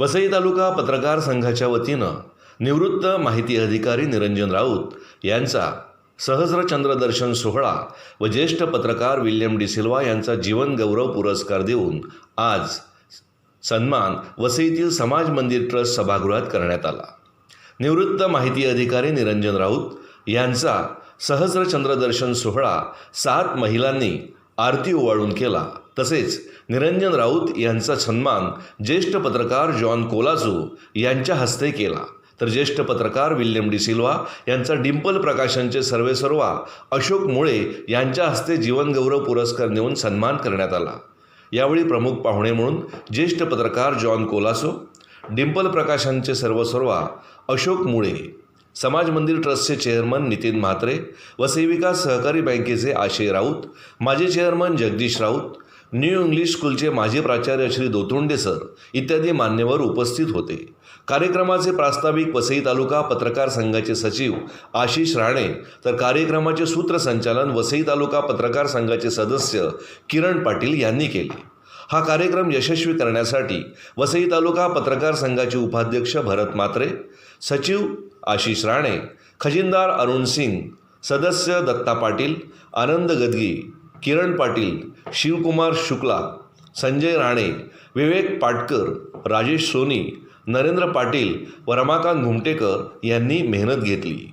वसई तालुका पत्रकार संघाच्या वतीनं निवृत्त माहिती अधिकारी निरंजन राऊत यांचा सहस्रचंद्रदर्शन सोहळा व ज्येष्ठ पत्रकार विल्यम डी सिल्वा यांचा जीवनगौरव पुरस्कार देऊन आज सन्मान वसईतील समाज मंदिर ट्रस्ट सभागृहात करण्यात आला. निवृत्त माहिती अधिकारी निरंजन राऊत यांचा सहस्रचंद्रदर्शन सोहळा सात महिलांनी आरती ओवाळून केला. तसेच निरंजन राऊत यांचा सन्मान ज्येष्ठ पत्रकार जॉन कोलाजो यांच्या हस्ते केला. तर ज्येष्ठ पत्रकार विल्यम डी सिल्वा यांचा डिंपल प्रकाशनचे सर्वेसर्वा अशोक मुळे यांच्या हस्ते जीवनगौरव पुरस्कार देऊन सन्मान करण्यात आला. यावेळी प्रमुख पाहुणे म्हणून ज्येष्ठ पत्रकार जॉन कोलासो डिंपल प्रकाशनचे सर्वसर्वा अशोक मुळे समाज मंदिर ट्रस्टचे चेअरमन नितीन म्हात्रे व विकास सहकारी बँकेचे आशय राऊत माजी chairman Jagdish Raut new English स्कूलचे माजी प्राचार्य श्री दोतुंडे सर इत्यादी मान्यवर उपस्थित होते. कार्यक्रमाचे प्रास्ताविक वसई तालुका पत्रकार संघाचे सचिव आशिष राणे तर कार्यक्रमाचे सूत्रसंचालन वसई तालुका पत्रकार संघाचे सदस्य किरण पाटील यांनी केले. हा कार्यक्रम यशस्वी करण्यासाठी वसई तालुका पत्रकार संघाचे उपाध्यक्ष भरत मात्रे सचिव आशिष राणे खजिनदार अरुण सिंग सदस्य दत्ता पाटील आनंद गदगी किरण पाटील शिवकुमार शुक्ला संजय राणे विवेक पाटकर राजेश सोनी नरेंद्र पाटील व रमाकांत घुमटेकर यांनी मेहनत घेतली.